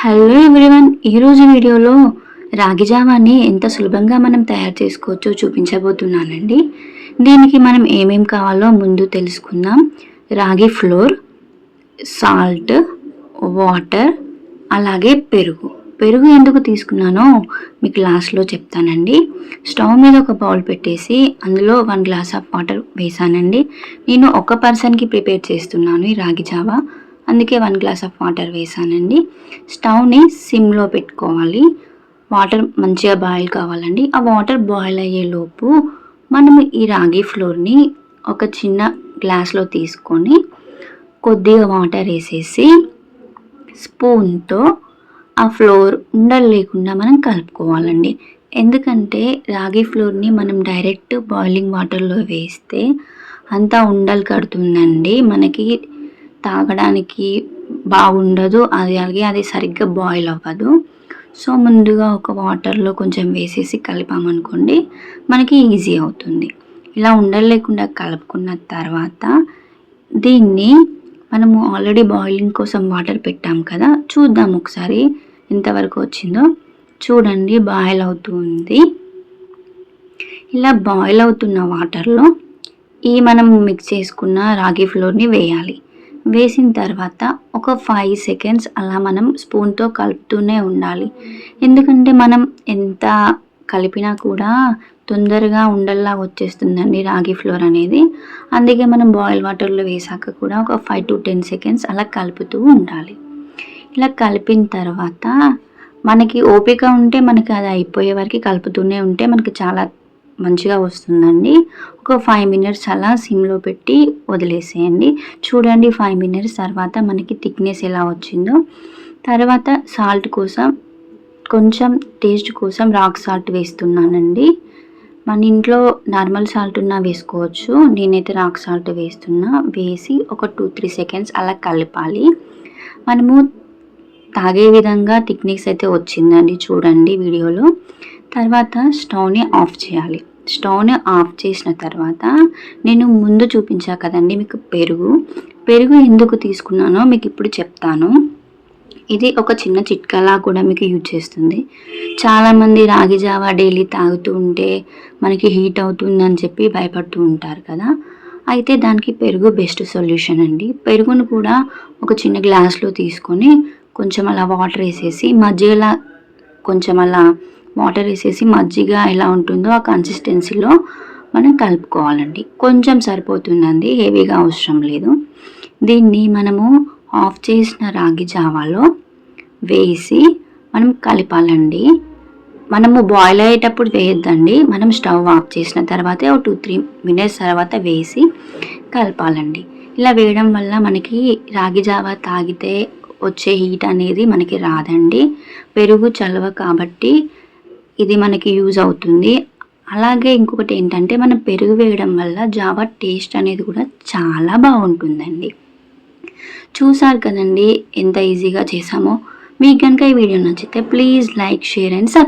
Hello everyone ఈరోజు వీడియోలో రాగి జావాని ఎంత సులభంగా మనం తయారు చేసుకోవచ్చో చూపించబోతున్నానండి. దీనికి మనం ఏమేం కావాలో ముందు తెలుసుకుందాం. రాగి ఫ్లోర్ సాల్ట్ వాటర్ అలాగే పెరుగు. పెరుగు ఎందుకు తీసుకున్నానో మీకు లాస్ట్లో చెప్తానండి. స్టవ్ మీద ఒక బౌల్ పెట్టేసి అందులో వన్ గ్లాస్ ఆఫ్ వాటర్ వేసానండి. నేను ఒక పర్సన్కి ప్రిపేర్ చేస్తున్నాను ఈ రాగి జావా. అందుకే వన్ గ్లాస్ ఆఫ్ వాటర్ వేసానండి. స్టవ్ని సిమ్లో పెట్టుకోవాలి. వాటర్ మంచిగా బాయిల్ కావాలండి. ఆ వాటర్ బాయిల్ అయ్యేలోపు మనం ఈ రాగి ఫ్లోర్ని ఒక చిన్న గ్లాస్లో తీసుకొని కొద్దిగా వాటర్ వేసేసి స్పూన్తో ఆ ఫ్లోర్ ఉండలు లేకుండా మనం కలుపుకోవాలండి. ఎందుకంటే రాగి ఫ్లోర్ని మనం డైరెక్ట్ బాయిలింగ్ వాటర్లో వేస్తే అంతా ఉండలు కడుతుందండి. మనకి తాగడానికి బాగుండదు. అది అలాగే అది సరిగ్గా బాయిల్ అవ్వదు. సో ముందుగా ఒక వాటర్లో కొంచెం వేసేసి కలిపామనుకోండి మనకి ఈజీ అవుతుంది. ఇలా ఉండలేకుండా కలుపుకున్న తర్వాత దీన్ని మనము ఆల్రెడీ బాయిలింగ్ కోసం వాటర్ పెట్టాం కదా చూద్దాం ఒకసారి ఎంతవరకు వచ్చిందో. చూడండి బాయిల్ అవుతుంది. ఇలా బాయిల్ అవుతున్న వాటర్లో ఈ మనం మిక్స్ చేసుకున్న రాగి ఫ్లోర్ని వేయాలి. వేసిన తర్వాత ఒక ఫైవ్ సెకండ్స్ అలా మనం స్పూన్తో కలుపుతూనే ఉండాలి. ఎందుకంటే మనం ఎంత కలిపినా కూడా తొందరగా ఉండల్లా వచ్చేస్తుందండి రాగి ఫ్లోర్ అనేది. అందుకే మనం బాయిల్ వాటర్లో వేసాక కూడా ఒక ఫైవ్ టు టెన్ సెకండ్స్ అలా కలుపుతూ ఉండాలి. ఇలా కలిపిన తర్వాత మనకి ఓపిక ఉంటే మనకి అది అయిపోయే వరకు కలుపుతూనే ఉంటే మనకి చాలా మంచిగా వస్తుందండి. ఒక ఫైవ్ మినిట్స్ అలా సిమ్లో పెట్టి వదిలేసేయండి. చూడండి ఫైవ్ మినిట్స్ తర్వాత మనకి థిక్నెస్ ఎలా వచ్చిందో. తర్వాత సాల్ట్ కోసం కొంచెం టేస్ట్ కోసం రాక్ సాల్ట్ వేస్తున్నానండి. మన ఇంట్లో నార్మల్ సాల్ట్ ఉన్నా వేసుకోవచ్చు. నేనైతే రాక్ సాల్ట్ వేస్తున్నా. వేసి ఒక టూ త్రీ సెకండ్స్ అలా కలపాలి. మనము తాగే విధంగా థిక్నెస్ అయితే వచ్చిందండి చూడండి వీడియోలో. తర్వాత స్టవ్ని ఆఫ్ చేయాలి. స్టవ్ని ఆఫ్ చేసిన తర్వాత నేను ముందు చూపించా కదండి మీకు పెరుగు. పెరుగు ఎందుకు తీసుకున్నానో మీకు ఇప్పుడు చెప్తాను. ఇది ఒక చిన్న చిట్కాలా కూడా మీకు యూజ్ చేస్తుంది. చాలామంది రాగి జావా డైలీ తాగుతూ ఉంటే మనకి హీట్ అవుతుందని చెప్పి భయపడుతూ ఉంటారు కదా. అయితే దానికి పెరుగు బెస్ట్ సొల్యూషన్ అండి. పెరుగును కూడా ఒక చిన్న గ్లాస్లో తీసుకొని కొంచెం అలా వాటర్ వేసేసి మజ్జిగలా కొంచెం అలా వాటర్ వేసేసి మజ్జిగ ఎలా ఉంటుందో ఆ కన్సిస్టెన్సీలో మనం కలుపుకోవాలండి. కొంచెం సరిపోతుందండి హెవీగా అవసరం లేదు. దీన్ని మనము ఆఫ్ చేసిన రాగి జావాలో వేసి మనం కలిపాలండి. మనము బాయిల్ అయ్యేటప్పుడు వేయొద్దండి. మనం స్టవ్ ఆఫ్ చేసిన తర్వాత ఒక టూ త్రీ మినిట్స్ తర్వాత వేసి కలపాలండి. ఇలా వేయడం వల్ల మనకి రాగి జావా తాగితే వచ్చే హీట్ అనేది మనకి రాదండి. పెరుగు చలవ కాబట్టి ఇది మనకి యూజ్ అవుతుంది. అలాగే ఇంకొకటి ఏంటంటే మనం పెరుగు వేయడం వల్ల జావా టేస్ట్ అనేది కూడా చాలా బాగుంటుందండి. చూసారు కదండి ఎంత ఈజీగా చేసామో. మీకు కనుక ఈ వీడియో నచ్చితే please like share and sub